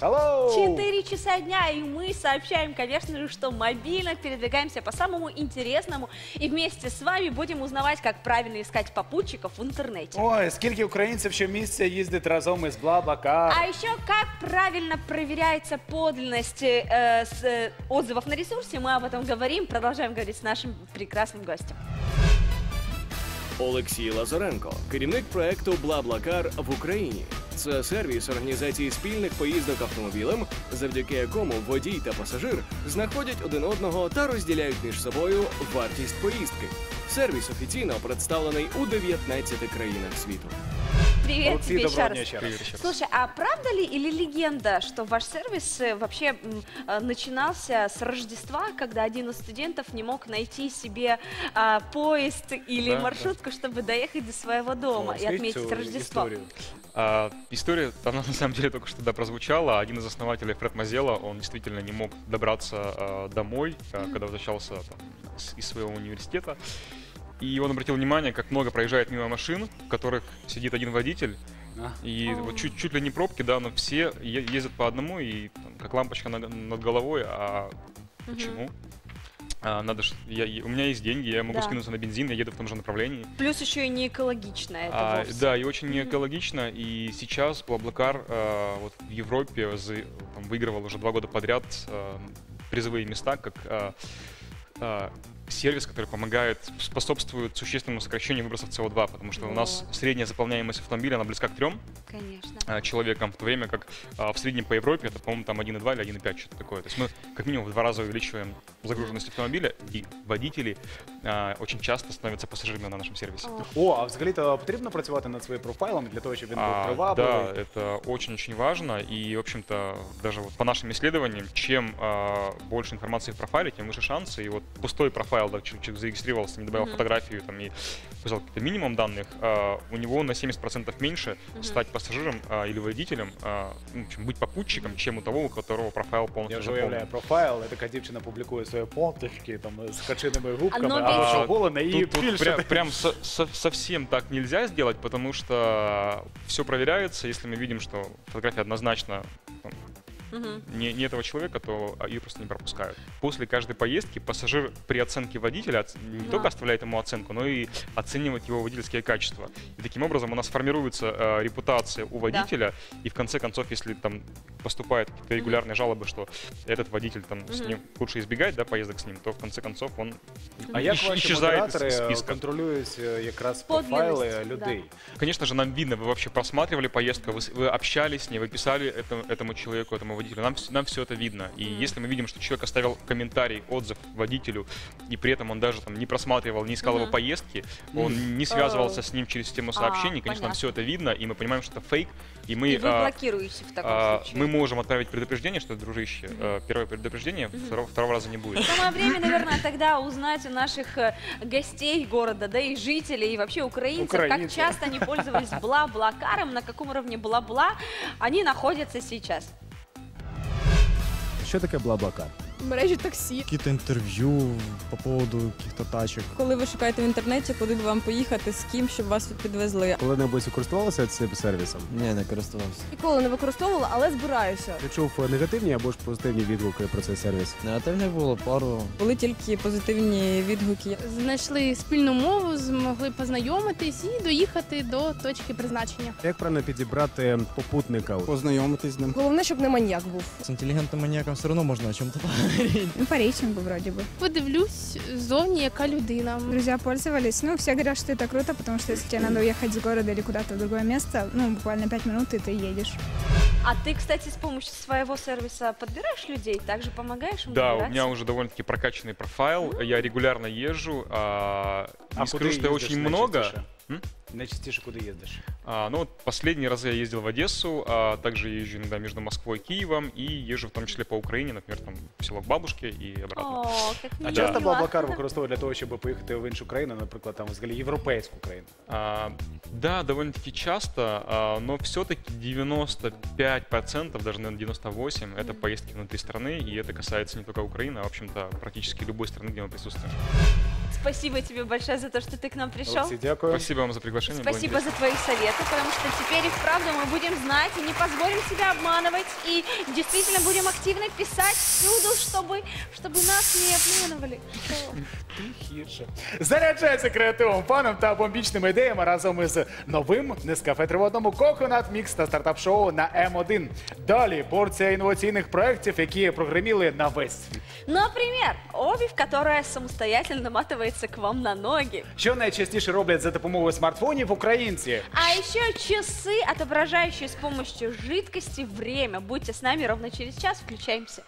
Hello! 4 часа дня, и мы сообщаем, конечно же, что мобильно передвигаемся по самому интересному, и вместе с вами будем узнавать, как правильно искать попутчиков в интернете. Ой, скільки українців щомісяця їздить разом із Блаблакар. А еще как правильно проверяется подлинность э, с, э, отзывов на ресурсе, мы об этом говорим, продолжаем говорить с нашим прекрасным гостем. Олексій Лазаренко, керівник проекту Блаблакар в Україні. Це сервіс організації спільних поїздок автомобілем, завдяки якому водій та пасажир знаходять один одного та розділяють між собою вартість поїздки. Сервіс офіційно представлений у 19 країнах світу. Привет Алексей, тебе еще раз. дня еще раз. Слушай, а правда ли или легенда, что ваш сервис э, вообще э, начинался с Рождества, когда один из студентов не мог найти себе а, поезд или Да, маршрутку, чтобы доехать до своего дома и отметить Рождество? А, история, она на самом деле только что да, прозвучала. Один из основателей, Фред Мазела, он действительно не мог добраться а, домой, а, когда возвращался там, из своего университета. И он обратил внимание, как много проезжает мимо машин, в которых сидит один водитель. А. И вот чуть, чуть ли не пробки, да, но все ездят по одному, и там, как лампочка над, над головой, а Мгм. почему? А, надо ж, я, я- у меня есть деньги, я могу Да. скинуться на бензин, я еду в том же направлении. Плюс еще и не экологично это А, вовсе. да, и очень Мгм. неэкологично. И сейчас Блаблакар а, вот в Европе за- там, выигрывал уже два года подряд а, призовые места как а, а, сервис, который помогает, способствует существенному сокращению выбросов СО2, потому что у нас Вот. средняя заполняемость автомобиля, она близка к трем Конечно. а, человекам, в то время как а, в среднем по Европе это, по-моему, там 1,2 или 1,5, что-то такое. То есть мы как минимум в два раза увеличиваем загруженность автомобиля, и водители а, очень часто становятся пассажирами на нашем сервисе. О, О, а взагалі-то потрібно працювати над своїм профайлом для того, щоб він був А, привабливий? да, это очень-очень важно. И, в общем-то, даже вот по нашим исследованиям, чем а, больше информации в профайле, тем выше шансы. И вот пустой профайл, да, человек, человек зарегистрировался, не добавил Мгм. фотографию там, и указал какой-то минимум данных, а, у него на 70% меньше Мгм. стать пассажиром а, или водителем, а, ну, в общем, быть попутчиком, чем у того, у которого профайл Я полностью вже уявляю заполнен. профайл, і така дівчина публікує свої фоточки там з каченими губками, но або ведь- що голена, і Тут, тут більше. прям, прям со- со- совсем так нельзя сделать, потому что все проверяется. Если мы видим, что фотография однозначно там, мгм. не, не этого человека, то а, ее просто не пропускают. После каждой поездки пассажир при оценке водителя оц- не Да. только оставляет ему оценку, но и оценивает его водительские качества. И таким образом у нас формируется э, репутация у водителя, и в конце концов, если там поступают какие-то регулярные жалобы, что этот водитель там с ним лучше избегать да, поездок с ним, то в конце концов он А як исч- ваші исчезает из модератори списка. контролюють е, якраз Подлинність, профайли да. людей? Конечно же, нам видно, вы вообще просматривали поездку, вы, с- вы общались с ней, вы писали это- этому человеку, этому водителю. Нам, вс- нам все это видно. И Мгм. если мы видим, что человек оставил комментарий, отзыв водителю, и при этом он даже там не просматривал, не искал Мгм. его поездки, он не связывался с ним через систему А, сообщений, конечно, нам понятно. все это видно, и мы понимаем, что это фейк, и мы... И вы а, блокируете в таком а, случае. мы можем отправить предупреждение, что, дружище, э, первое предупреждение, второго, второго раза не будет. Самое время, наверное, тогда узнать у наших э, гостей города, да и жителей, и вообще украинцев, как Украинцев. часто они пользовались бла-блакаром, на каком уровне бла-бла они находятся сейчас. Що таке Блаблакар? Мережі таксі. какие-то интервью по поводу каких-то тачек. Коли ви шукаєте в інтернеті, куди б вам поїхати, з ким, щоб вас підвезли. Коли-небудь користувалися цим сервісом? Не, не користувався. Ніколи не використовувала, але збираюся. Ти чув негативні або ж позитивні відгуки про цей сервіс? Негативних було пару. Були тільки позитивні відгуки. Знайшли спільну мову, змогли познайомитись і доїхати до точки призначення. Як правильно підібрати попутника? Познайомитись з ним. Головне, щоб не маньяк був. С интеллигентным маньяком все равно можно о чем-то Ну, по рейтингу вроде бы. Подивлюсь зовні, яка людина. Друзья пользовались. Ну, все говорят, что это круто, потому что если тебе надо уехать из города или куда-то в другое место, ну, буквально пять минут, и ты едешь. А ты, кстати, с помощью своего сервиса подбираешь людей, также помогаешь им Да, у выбирать? меня уже довольно-таки прокачанный профайл, я регулярно езжу, а, А не куди скажу, что я їздиш очень много, найчастіше? М? Найчастіше куди їздиш? А, ну вот последние разы я ездил в Одессу, а также езжу иногда между Москвой и Киевом, и езжу в том числе по Украине, например, там в село к бабушке и обратно. О, как А мило. часто Блаблакар використовують для того, щоб поїхати в іншу країну, наприклад, там взагалі європейську країну? А, да, довольно-таки часто, а, но все-таки 95%, даже, наверное, 98% это поездки внутри страны, и это касается не только Украины, а, в общем-то, практически любой страны, где мы присутствуем. Спасибо тебе большое за то, что ты к нам пришел. Олексій, дякую. Спасибо вам за приглашение. было Спасибо за твои советы, потому что теперь и вправду мы будем знать и не позволим себя обманывать, и действительно будем активно писать всюду, чтобы, чтобы нас не обманывали. Тихіше. Заряджайся креативом, фаном та бомбічними ідеями разом із новим Нескафе Триводному Коконат Мікс та стартап-шоу на М1. Далі порція інноваційних проєктів, які прогреміли на весь світ. Например, обувь, которая самостоятельно наматывается к вам на ноги. Що найчастіше роблять за допомогою смартфонів українці? А еще часы, отображающие с помощью жидкости время. Будьте с нами ровно через час. Включаемся.